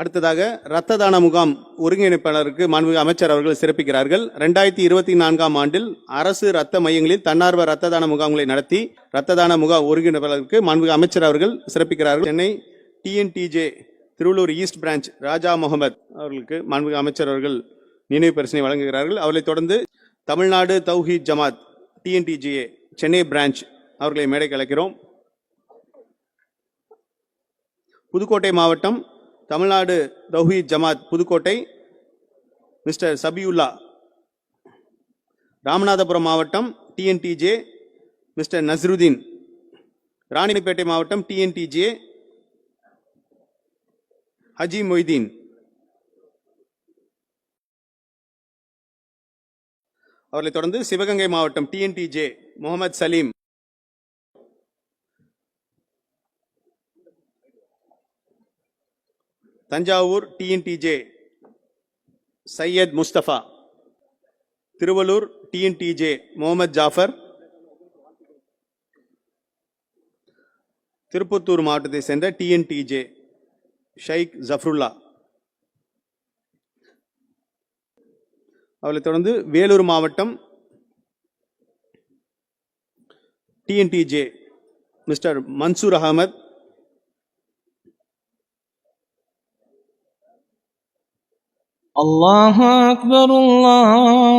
அடுத்ததாக இரத்த தான முகாம் ஒருங்கிணைப்பாளருக்கு மாண்புமிகு அமைச்சர் அவர்கள் சிறப்பிக்கிறார்கள். ரெண்டாயிரத்தி இருபத்தி நான்காம் ஆண்டில் அரசு இரத்த மையங்களில் தன்னார்வ இரத்த தான முகாம்களை நடத்தி இரத்த தான முகாம் ஒருங்கிணைப்பாளருக்கு மாண்புமிகு அமைச்சர் அவர்கள் சிறப்பிக்கிறார்கள். Chennai TNTJ Tiruvallur east branch Raja Mohammed அவர்களுக்கு மாண்புமிகு அமைச்சர் அவர்கள் நினைவு பரிசனை வழங்குகிறார்கள். அவர்களைத் தொடர்ந்து தமிழ்நாடு தௌஹீத் ஜமாத் டிஎன்டிஜிஏ சென்னை பிரான்ச் அவர்களை மேடைக்கு அழைக்கிறோம். புதுக்கோட்டை மாவட்டம் தமிழ்நாடு தௌஹீத் ஜமாத் புதுக்கோட்டை மிஸ்டர் சபியுல்லா ராமநாதபுரம் மாவட்டம் டிஎன்டிஜே மிஸ்டர் நஸ்ருதீன் ராணிப்பேட்டை மாவட்டம் டிஎன்டிஜே ஹஜி மொய்தீன். அவர்களைத் தொடர்ந்து சிவகங்கை மாவட்டம் TNTJ Mohammed Salim. Thanjavur TNTJ Syed Mustafa. Tiruvallur TNTJ Mohammed Jafar. Tirupattur மாவட்டத்தை சேர்ந்த டிஎன்டிஜே ஷைக் ஜஃப்ருல்லா. அவளை தொடர்ந்து வேலூர் மாவட்டம் டிஎன்டிஜே மிஸ்டர் மன்சூர் அகமது. الله أكبر الله